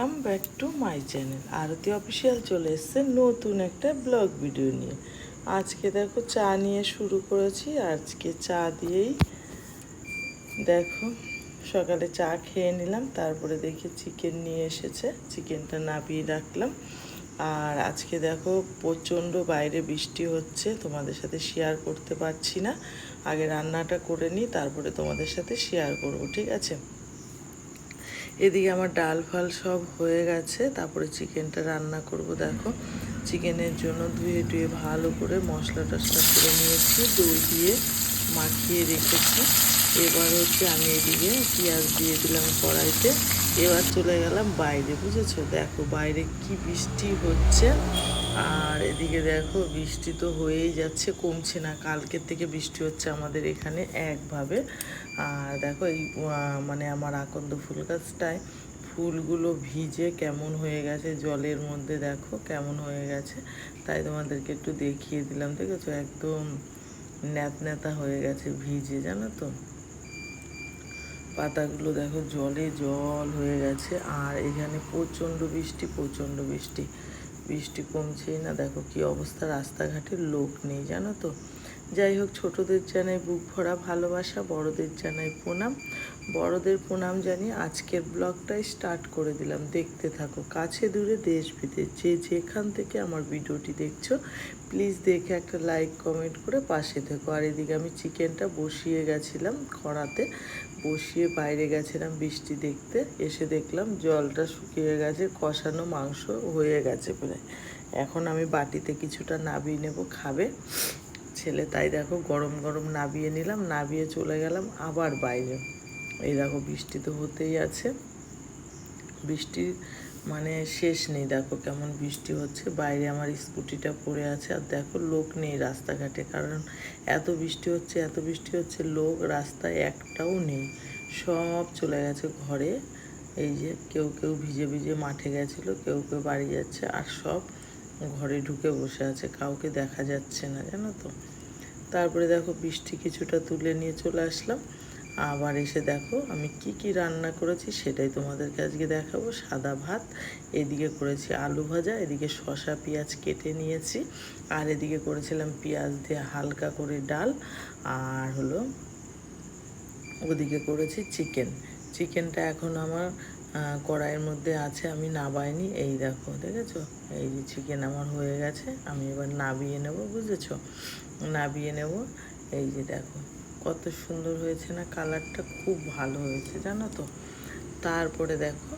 Welcome back to my channel Aarti official চলে এসছে নতুন একটা ব্লগ ভিডিও নিয়ে। আজকে দেখো চা নিয়ে শুরু করেছি। আজকে চা দিয়েই দেখো, সকালে চা খেয়ে নিলাম, তারপরে দেখি চিকেন নিয়ে এসেছে। চিকেনটা নাবিয়ে রাখলাম। আর আজকে দেখো প্রচণ্ড বাইরে বৃষ্টি হচ্ছে, তোমাদের সাথে শেয়ার করতে পারছি না। আগে রান্নাটা করে নিই, তারপরে তোমাদের সাথে শেয়ার করব, ঠিক আছে? এদিকে আমার ডাল ফাল সব হয়ে গেছে, তারপরে চিকেনটা রান্না করব, দেখো। চিকেনের জন্য ধুয়ে টুয়ে ভালো করে মশলা টশলা করে নিয়েছি, দই দিয়ে মাখিয়ে রেখেছি। এবার হচ্ছে আমি এদিকে পেঁয়াজ দিয়ে দিলাম কড়াইতে। এবার চলে গেলাম বাইরে, বুঝেছ? দেখো বাইরে কি বৃষ্টি হচ্ছে। আর এদিকে দেখো বৃষ্টি তো হয়েই যাচ্ছে, কমছে না। কালকের থেকে বৃষ্টি হচ্ছে আমাদের এখানে একভাবে। আর দেখো এই মানে আমার আকন্দ ফুল গাছটায় ফুলগুলো ভিজে কেমন হয়ে গেছে, জলের মধ্যে দেখো কেমন হয়ে গেছে। তাই তোমাদেরকে একটু দেখিয়ে দিলাম, দেখেছ? একদম ন্যাত ন্যাতা হয়ে গেছে ভিজে, জানো তো? পাতাগুলো দেখো, জলে জল হয়ে গেছে। আর এখানে প্রচণ্ড বৃষ্টি প্রচণ্ড বৃষ্টি। বৃষ্টি কমছেই না। দেখো কি অবস্থা, রাস্তাঘাটে লোক নেই, জানো তো। যাই হোক, ছোটদের জানাই বুক ভরা ভালোবাসা, বড়দের জানাই প্রণাম। বড়দের প্রণাম জানি আজকের ব্লগটাই স্টার্ট করে দিলাম। দেখতে থাকো, কাছে দূরে দেশ বিদেশ, যে যেখান থেকে আমার ভিডিওটি দেখছ, প্লিজ দেখে একটা লাইক, কমেন্ট করে পাশে থেকো। আর এদিকে আমি চিকেনটা বসিয়ে গেছিলাম কড়াতে। বসিয়ে বাইরে গেছিলাম বৃষ্টি দেখতে। এসে দেখলাম জলটা শুকিয়ে গেছে, কষানো মাংস হয়ে গেছে প্রায় এখন আমি বাটিতে কিছুটা নাবিয়ে নেব, খাবে। ছেলে, তাই দেখো গরম গরম নাবিয়ে নিলাম, নাবিয়ে চলে গেলাম আবার বাইরে। এই দেখো বৃষ্টি তো হতেই আছে। বৃষ্টির মানে শেষ নেই, দেখো কেমন বৃষ্টি হচ্ছে। বাইরে আমার স্কুটিটা পড়ে আছে আর দেখো লোক নেই রাস্তাঘাটে, কারণ এত বৃষ্টি হচ্ছে, এত বৃষ্টি হচ্ছে, লোক রাস্তায় একটাও নেই। সব চলে গেছে ঘরে। এই যে কেউ কেউ ভিজে ভিজে মাঠে গেছিল, কেউ কেউ বাড়ি যাচ্ছে আর সব ঘরে ঢুকে বসে আছে, কাউকে দেখা যাচ্ছে না, জানো তো। তারপরে দেখো বৃষ্টি কিছুটা তুলে নিয়ে চলে আসলাম। আবার এসে দেখো আমি কি কি রান্না করেছি সেটাই তোমাদেরকে আজকে দেখাবো। সাদা ভাত, এদিকে করেছি আলু ভাজা, এদিকে শসা, পেঁয়াজ কেটে নিয়েছি, আর এদিকে করেছিলাম পেঁয়াজ দিয়ে হালকা করে ডাল, আর হলো ওদিকে করেছি চিকেন। চিকেনটা এখন আমার কড়াইয়ের মধ্যে আছে, আমি নাবাইনি। এই দেখো, দেখেছ? এই যে চিকেন আমার হয়ে গেছে, আমি এবার নাবিয়ে নেব, বুঝেছ? নাবিয়ে নেব, এই যে দেখো। কত সুন্দর হয়েছে না, কালারটা খুব ভালো হয়েছে, জানো তো? তারপরে দেখো,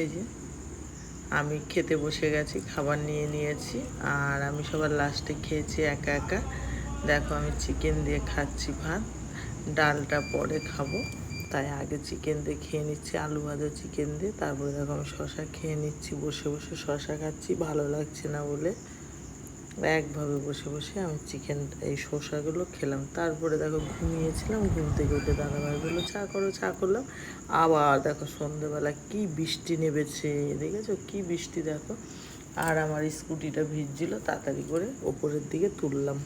এই যে আমি খেতে বসে গেছি, খাবার নিয়ে নিয়েছি, আর আমি সবার লাস্টে খেয়েছি একা একা। দেখো, আমি চিকেন দিয়ে খাচ্ছি ভাত, ডালটা পরে খাব, তাই আগে চিকেন দিয়ে খেয়ে নিচ্ছি, আলু ভাজা চিকেন দিয়ে, তারপরে দেখো আমি শশা খেয়ে নিচ্ছি, বসে বসে শশা খাচ্ছি, ভালো লাগছে না বলে। একভাবে বসে বসে আমি চিকেন এই শসাগুলো খেলাম। তারপরে দেখো ঘুমিয়েছিলাম, ঘুম থেকে উঠে দাদাভাই বলল, চা করো, চা করলাম। আবার দেখো সন্ধেবেলা কি বৃষ্টি নেমেছে, দেখেছ? কি বৃষ্টি দেখো? আর আমার স্কুটিটা ভিজছিল, তাড়াতাড়ি করে ওপরের দিকে তুললাম।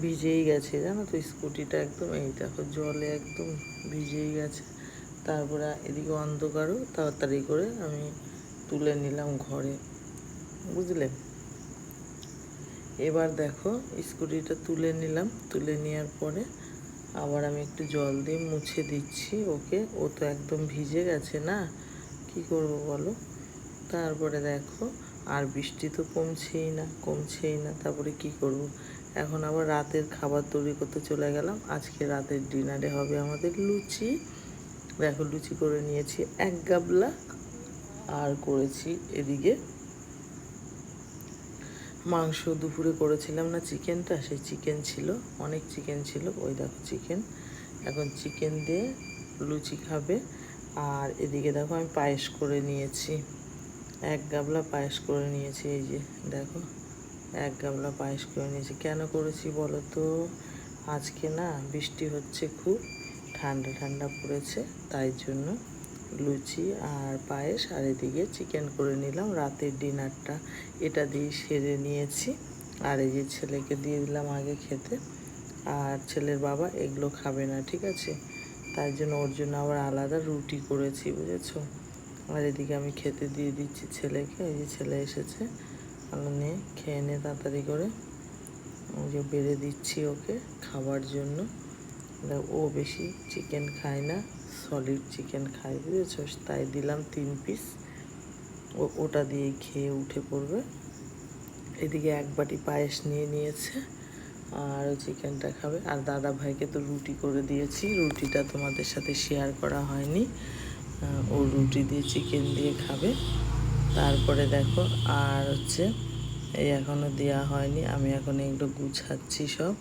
ভিজেই গেছে, জানো তো, স্কুটিটা একদম এই দেখো, জলে একদম ভিজেই গেছে। তারপরে এদিকে অন্ধকারও, তাড়াতাড়ি করে আমি তুলে নিলাম ঘরে। বুঝলে? এবার দেখো স্কুটিটা তুলে নিলাম। তুলে নেওয়ার পরে আবার আমি একটু জল দিয়ে মুছে দিচ্ছি। ওকে, ও তো একদম ভিজে গেছে না? কি করব বলো? তারপরে দেখো, আর বৃষ্টি তো কমছেই না কমছেই না, তারপরে কি করব? এখন আবার রাতের খাবার তৈরি করতে চলে গেলাম। আজকে রাতের ডিনারে হবে আমাদের লুচি। দেখো লুচি করে নিয়েছি এক গাবলা, আর করেছি এদিকে মাংস দুপুরে করেছিলাম না চিকেনটা, সেই চিকেন ছিল, অনেক চিকেন ছিল, ওই দেখো চিকেন। এখন চিকেন দিয়ে লুচি খাবে। আর এদিকে দেখো আমি পায়েস করে নিয়েছি, এক গাবলা পায়েস করে নিয়েছি, এই যে দেখো, এক গাবলা পায়েস করে নিয়েছি। কেন করেছি বলো তো? আজকে না বৃষ্টি হচ্ছে খুব, ঠান্ডা ঠান্ডা পড়েছে, তাই জন্য লুচি আর পায়েস আর এদিকে চিকেন করে নিলাম। রাতের ডিনারটা এটা দিয়ে সেরে নিয়েছি। আর এই যে ছেলেকে দিয়ে দিলাম আগে খেতে। আর ছেলের বাবা এগুলো খাবে না, ঠিক আছে? তাই জন্য ওর জন্য আবার আলাদা রুটি করেছি, বুঝেছ? আর এদিকে আমি খেতে দিয়ে দিচ্ছি ছেলেকে। এই যে ছেলে এসেছে। আলো নিয়ে খেয়ে নে তাড়াতাড়ি করে। ওই যে বেড়ে দিচ্ছি ওকে খাবার জন্য। ও বেশি চিকেন খায় না। সলিড চিকেন খায় বুঝেছ? তাই দিলাম তিন পিস ও, ওটা দিয়ে খেয়ে উঠে পড়বে। এদিকে এক বাটি পায়েস নিয়ে নিয়েছে, আর চিকেনটা খাবে। আর দাদা ভাইকে তো রুটি করে দিয়েছি। রুটিটা তোমাদের সাথে শেয়ার করা হয়নি। ও রুটি দিয়ে চিকেন দিয়ে খাবে। তারপরে দেখো, আর হচ্ছে, এই এখনও দেওয়া হয়নি। আমি এখন এগুলো গুছাচ্ছি সব।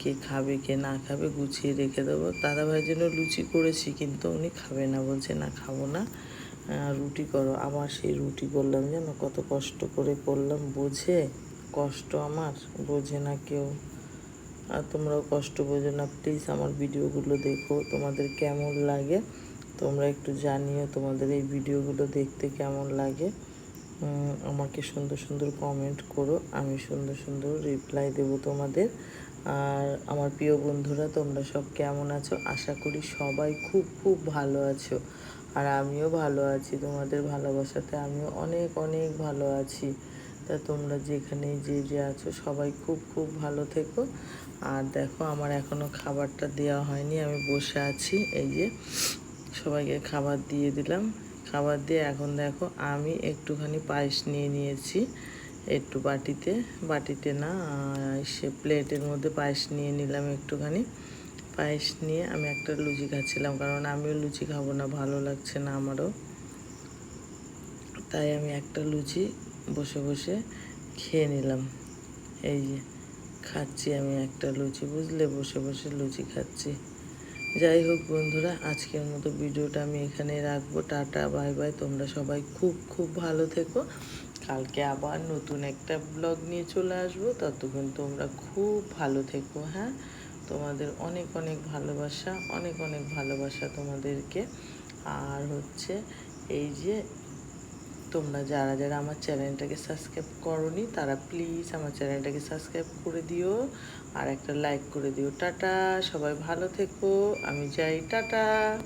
কে খাবে, কে না খাবে গুছিয়ে রেখে দেবো। ভাইয়ের জন্য লুচি করেছি, কিন্তু উনি খাবে না, বলছে, না, খাব না। রুটি করো। আবার সেই রুটি করলাম, জানো, কত কষ্ট করে করলাম, বোঝে? কষ্ট আমার, বোঝে না কেউ। আর তোমরাও কষ্ট বোঝো না প্লিজ আমার ভিডিওগুলো দেখো, তোমাদের কেমন লাগে? তোমরা একটু জানিও তোমাদের এই ভিডিওগুলো দেখতে কেমন লাগে। আমাকে সুন্দর সুন্দর কমেন্ট করো, আমি সুন্দর সুন্দর রিপ্লাই দেবো তোমাদের। আর আমার প্রিয় বন্ধুরা, তোমরা সব কেমন আছো? আশা করি সবাই খুব খুব ভালো আছো। আর আমিও ভালো আছি, তোমাদের ভালোবাসাতে আমিও অনেক অনেক ভালো আছি। তা তোমরা যেখানেই যে যে আছো, সবাই খুব খুব ভালো থেকো। আর দেখো, আমার এখনও খাবারটা দেওয়া হয়নি, আমি বসে আছি। এই যে, সবাইকে খাবার দিয়ে দিলাম। খাবার দিয়ে এখন দেখো, আমি একটুখানি পায়েস নিয়ে নিয়েছি। একটু বাটিতে বাটিতে না, সে প্লেটের মধ্যে পায়েস নিয়ে নিলাম একটুখানি। পায়েস নিয়ে আমি একটা লুচি খাচ্ছিলাম, কারণ আমিও লুচি খাব না, ভালো লাগছে না আমারও। তাই আমি একটা লুচি বসে বসে খেয়ে নিলাম। এই যে, খাচ্ছি আমি একটা লুচি, বুঝলে? বসে বসে লুচি খাচ্ছি। যাই হোক বন্ধুরা, আজকের মতো ভিডিওটা আমি এখানে রাখব। Tata, bye bye. তোমরা সবাই খুব খুব ভালো থেকো। কালকে আবার নতুন একটা ব্লগ নিয়ে চলে আসব। ততক্ষণ তোমরা খুব ভালো থেকো হ্যাঁ? তোমাদের অনেক অনেক ভালোবাসা, অনেক অনেক ভালোবাসা তোমাদেরকে। আর হচ্ছে এই যে তোমরা যারা যারা আমার চ্যানেলটাকে সাবস্ক্রাইব করনি, তারা প্লিজ আমার চ্যানেলটাকে সাবস্ক্রাইব করে দিও আর একটা লাইক করে দিও। টাটা, সবাই ভালো থেকো। আমি যাই, টাটা।